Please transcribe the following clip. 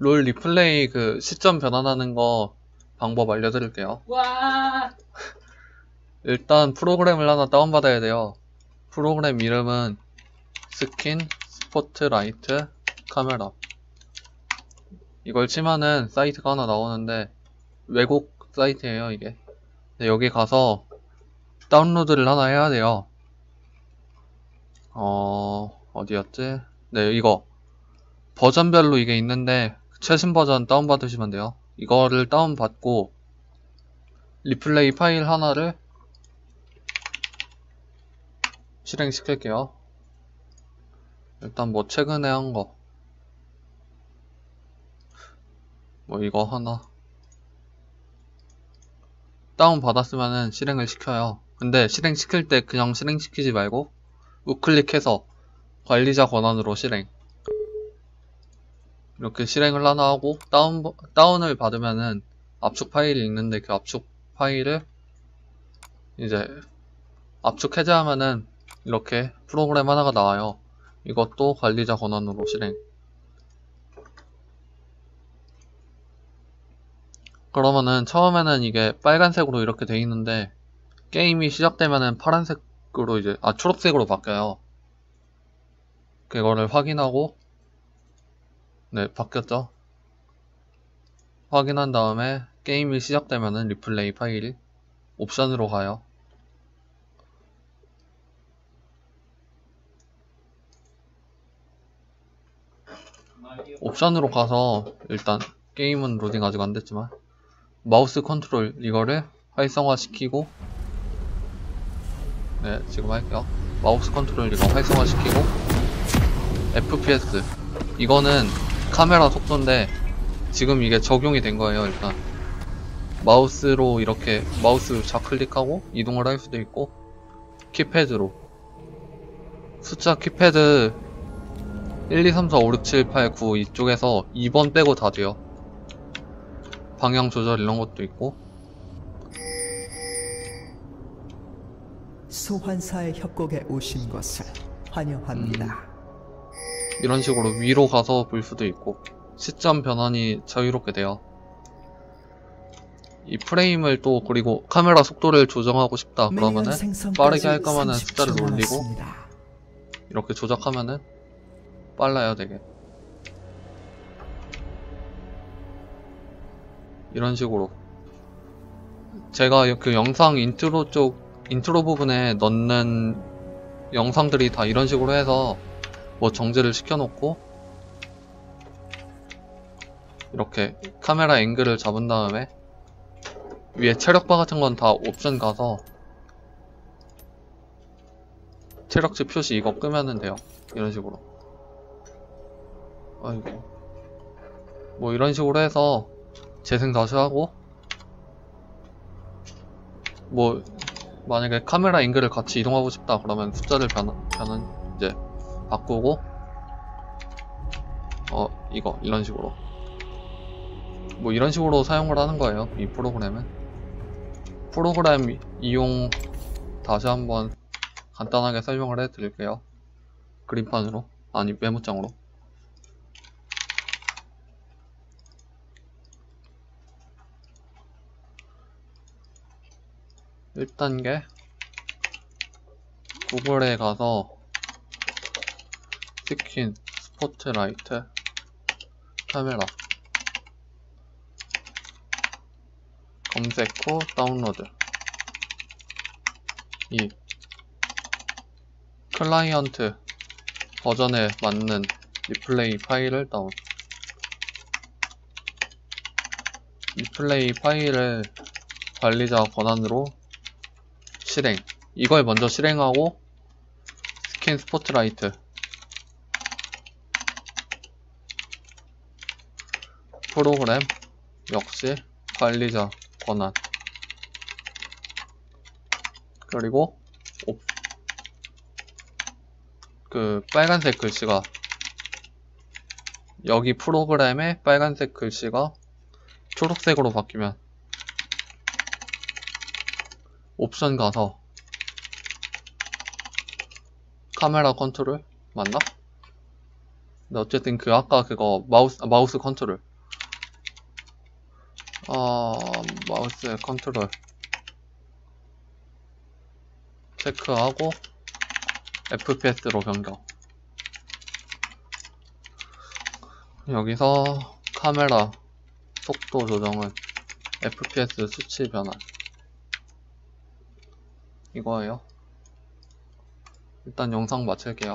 롤 리플레이 그 시점 변환하는 거 방법 알려드릴게요. 와. 일단 프로그램을 하나 다운받아야 돼요. 프로그램 이름은 스킨 스포트라이트 카메라. 이걸 치면은 사이트가 하나 나오는데 외국 사이트예요 이게. 네, 여기 가서 다운로드를 하나 해야 돼요. 어 어디였지? 네 이거 버전별로 이게 있는데 최신 버전 다운받으시면 돼요. 이거를 다운받고 리플레이 파일 하나를 실행시킬게요. 일단 뭐 최근에 한 거. 뭐 이거 하나. 다운 받았으면은 실행을 시켜요. 근데 실행시킬 때 그냥 실행시키지 말고 우클릭해서 관리자 권한으로 실행. 이렇게 실행을 하나 하고 다운 다운을 받으면은 압축 파일이 있는데 그 압축 파일을 이제 압축 해제하면은 이렇게 프로그램 하나가 나와요. 이것도 관리자 권한으로 실행. 그러면은 처음에는 이게 빨간색으로 이렇게 돼 있는데 게임이 시작되면은 파란색으로 이제 아 초록색으로 바뀌어요. 그거를 확인하고 네 바뀌었죠. 확인한 다음에 게임이 시작되면은 리플레이 파일이 옵션으로 가요. 옵션으로 가서 일단 게임은 로딩 아직 안 됐지만 마우스 컨트롤 이거를 활성화 시키고 네 지금 할게요 마우스 컨트롤 이거 활성화 시키고 FPS 이거는 카메라 속도인데 지금 이게 적용이 된 거예요 일단 마우스로 이렇게 마우스 좌클릭하고 이동을 할 수도 있고 키패드로 숫자 키패드 1, 2, 3, 4, 5, 6, 7, 8, 9 이쪽에서 2번 빼고 다 돼요. 방향 조절 이런 것도 있고 소환사의 협곡에 오신 것을 환영합니다. 음. 이런 식으로 위로 가서 볼 수도 있고 시점 변환이 자유롭게 돼요. 이 프레임을 또 그리고 카메라 속도를 조정하고 싶다 그러면은 빠르게 할 거면은 숫자를 올리고 이렇게 조작하면은 빨라요 되게. 이런 식으로. 제가 그 영상 인트로 쪽 인트로 부분에 넣는 영상들이 다 이런 식으로 해서 뭐 정지를 시켜놓고 이렇게 카메라 앵글을 잡은 다음에 위에 체력바 같은 건 다 옵션 가서 체력치 표시 이거 끄면은 돼요. 이런 식으로. 아이고. 뭐 이런 식으로 해서 재생 다시 하고 뭐 만약에 카메라 앵글을 같이 이동하고 싶다 그러면 숫자를 변, 이제 바꾸고 어 이거 이런 식으로. 뭐 이런 식으로 사용을 하는 거예요 이 프로그램은. 프로그램 이용 다시 한번 간단하게 설명을 해 드릴게요. 그림판으로 아니 메모장으로. 1단계 구글에 가서 스킨 스포트라이트 카메라. 검색 후 다운로드. 이. 클라이언트 버전에 맞는 리플레이 파일을 다운. 리플레이 파일을 관리자 권한으로 실행. 이걸 먼저 실행하고 스킨 스포트라이트 프로그램 역시 관리자 권한. 그리고 그 빨간색 글씨가 여기 프로그램의 빨간색 글씨가 초록색으로 바뀌면 옵션 가서 카메라 컨트롤 맞나? 근데 어쨌든 그 아까 그거 마우스 아, 마우스 컨트롤 아 마우스 컨트롤. 체크하고 FPS로 변경. 여기서 카메라 속도 조정은 FPS 수치 변환. 이거예요. 일단 영상 마칠게요